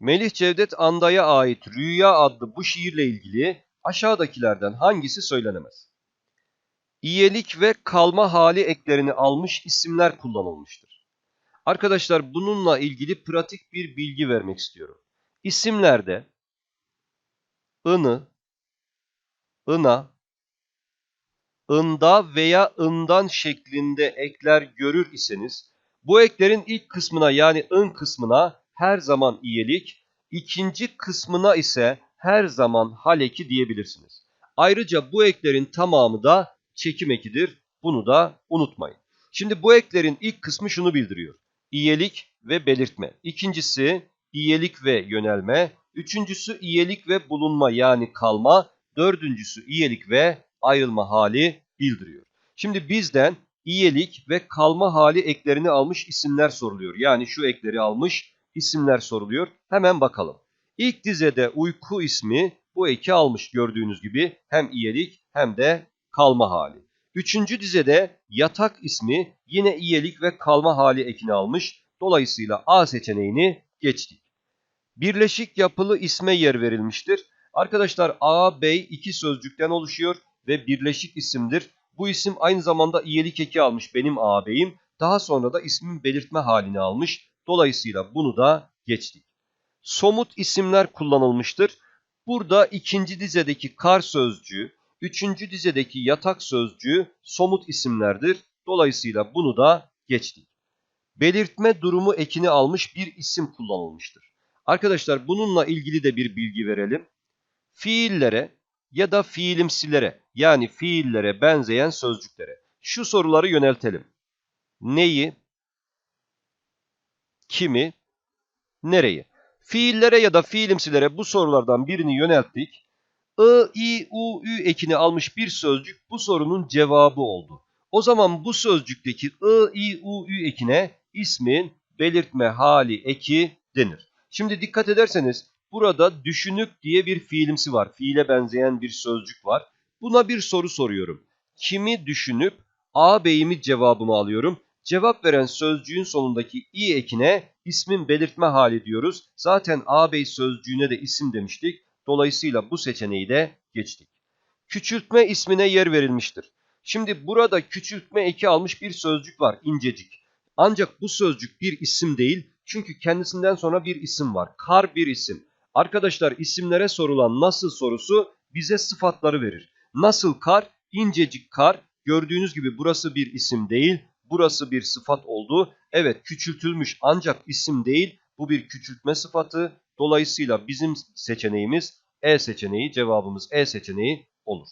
Melih Cevdet Anda'ya ait Rüya adlı bu şiirle ilgili aşağıdakilerden hangisi söylenemez? İyelik ve kalma hali eklerini almış isimler kullanılmıştır. Arkadaşlar bununla ilgili pratik bir bilgi vermek istiyorum. İsimlerde ını, ına, ında veya ından şeklinde ekler görür iseniz bu eklerin ilk kısmına yani ın kısmına her zaman iyelik, ikinci kısmına ise her zaman hal diyebilirsiniz. Ayrıca bu eklerin tamamı da çekim ekidir. Bunu da unutmayın. Şimdi bu eklerin ilk kısmı şunu bildiriyor. İyelik ve belirtme. İkincisi iyelik ve yönelme. Üçüncüsü iyelik ve bulunma yani kalma. Dördüncüsü iyelik ve ayrılma hali bildiriyor. Şimdi bizden iyelik ve kalma hali eklerini almış isimler soruluyor. Yani şu ekleri almış isimler soruluyor. Hemen bakalım. İlk dizede uyku ismi bu eki almış gördüğünüz gibi hem iyelik hem de kalma hali. Üçüncü dizede yatak ismi yine iyelik ve kalma hali ekini almış. Dolayısıyla A seçeneğini geçtik. Birleşik yapılı isme yer verilmiştir. Arkadaşlar A, Bey iki sözcükten oluşuyor ve birleşik isimdir. Bu isim aynı zamanda iyelik eki almış benim ağabeyim. Daha sonra da ismin belirtme halini almış. Dolayısıyla bunu da geçtik. Somut isimler kullanılmıştır. Burada ikinci dizedeki kar sözcüğü, üçüncü dizedeki yatak sözcüğü somut isimlerdir. Dolayısıyla bunu da geçtik. Belirtme durumu ekini almış bir isim kullanılmıştır. Arkadaşlar bununla ilgili de bir bilgi verelim. Fiillere ya da fiilimsilere yani fiillere benzeyen sözcüklere şu soruları yöneltelim. Neyi, kimi, nereyi? Fiillere ya da fiilimsilere bu sorulardan birini yönelttik. I, I, U, Ü ekini almış bir sözcük bu sorunun cevabı oldu. O zaman bu sözcükteki I, I, U, Ü ekine ismin belirtme hali eki denir. Şimdi dikkat ederseniz burada düşünüp diye bir fiilimsi var. Fiile benzeyen bir sözcük var. Buna bir soru soruyorum. Kimi düşünüp ağabeyimi cevabımı alıyorum. Cevap veren sözcüğün sonundaki i ekine ismin belirtme hali diyoruz. Zaten ağabey sözcüğüne de isim demiştik. Dolayısıyla bu seçeneği de geçtik. Küçültme ismine yer verilmiştir. Şimdi burada küçültme eki almış bir sözcük var incecik. Ancak bu sözcük bir isim değil. Çünkü kendisinden sonra bir isim var. Kar bir isim. Arkadaşlar isimlere sorulan nasıl sorusu bize sıfatları verir. Nasıl kar? İncecik kar. Gördüğünüz gibi burası bir isim değil. Burası bir sıfat oldu. Evet küçültülmüş ancak isim değil. Bu bir küçültme sıfatı. Dolayısıyla bizim seçeneğimiz E seçeneği, cevabımız E seçeneği olur.